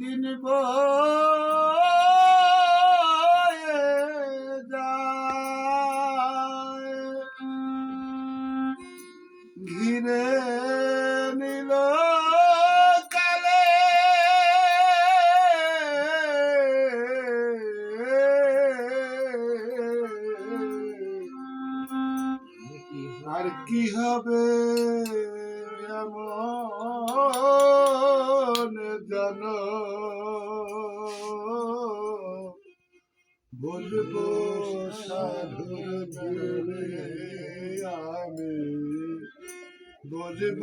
দিন জন বলব সাধুর আমি। বুঝব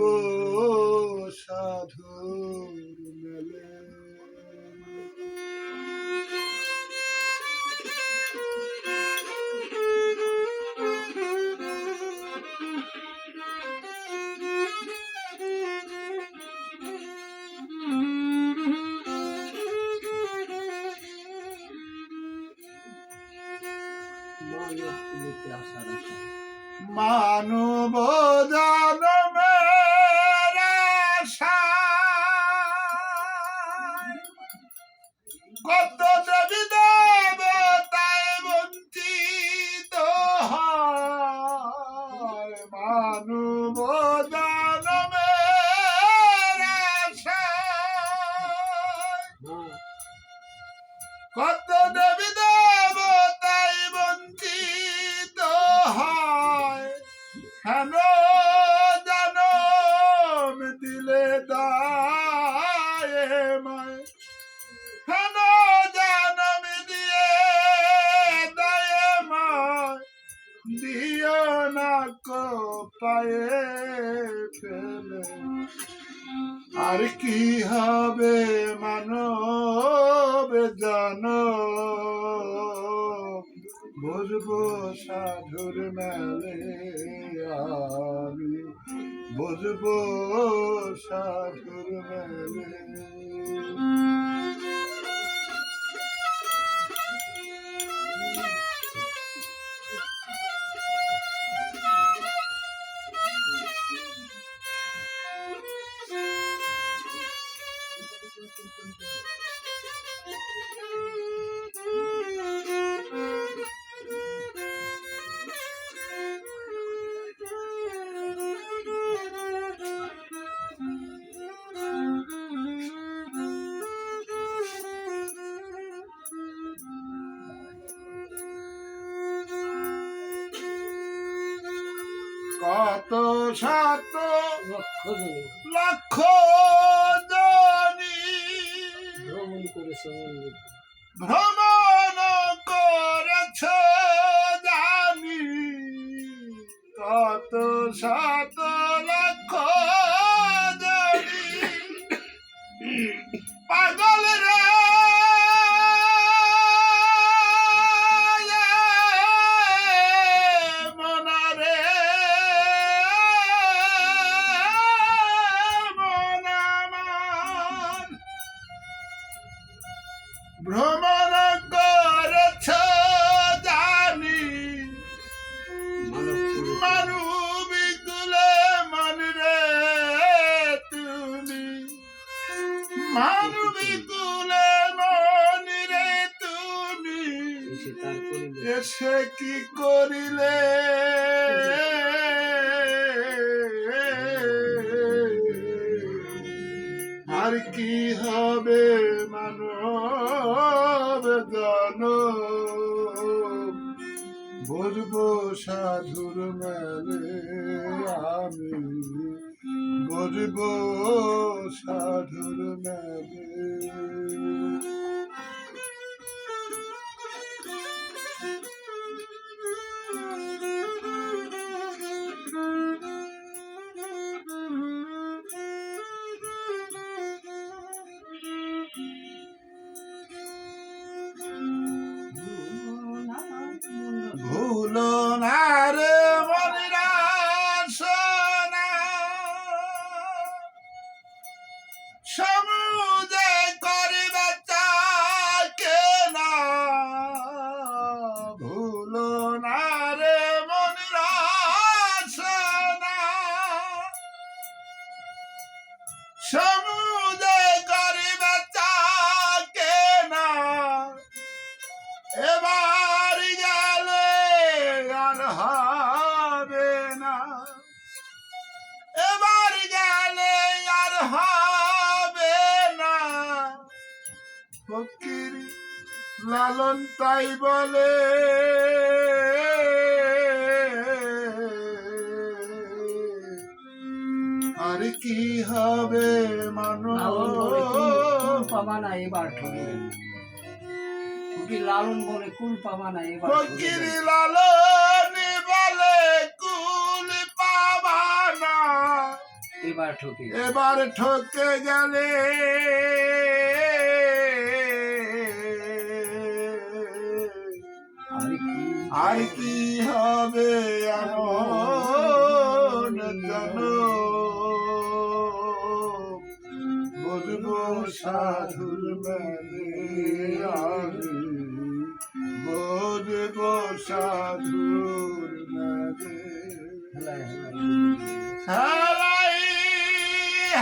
মানব আশায় কত দেবী দেবতাই বঞ্চিত হয় হেন জনম দিলে দায় মায় হেন জনম দিয়ে দায় মায়। পায়ে ফেলে। আর কি হবে মানব জান? বুঝব সাধুর মেলে আমি। বুঝব সাধুর মেলে কত শত লক্ষ জনী। ভ্রমণ করে সমন্বিত। ভ্রমণ ভ্রমণ করেছ জানি মানবী তুলে মন রে তুমি। মানবী তুলে মন রে তুমি এসে এসে কি করিলে? আর কি হবে? বুঝব সাধুর মেলে। আমি বুঝব সাধুর মেলে। লালন তাই বলে। আর কি হবে লালন বলে কুল কুল মানো পাবা না এবার ঠকে ফকির লালন বলে কুল পাবা না এবার ঠকে ফকির লালন বলে কুল পাবা না। এবার ঠকে। এবার ঠকে গেলে। আর কি হবে এমন জানো? বুঝব সাধুর মেলে আমি বুঝব সাধুর মেলে। হেলায় হেলায় হালাই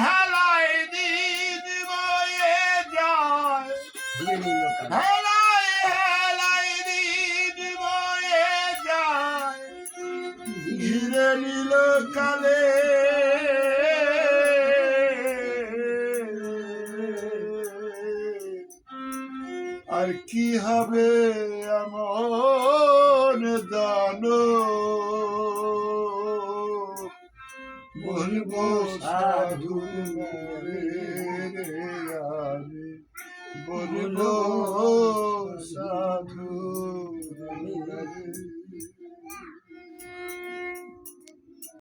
হালাই দিন বয়ে যায়। আর কি হবে এমন দানো বলব সাধু বলব সাধু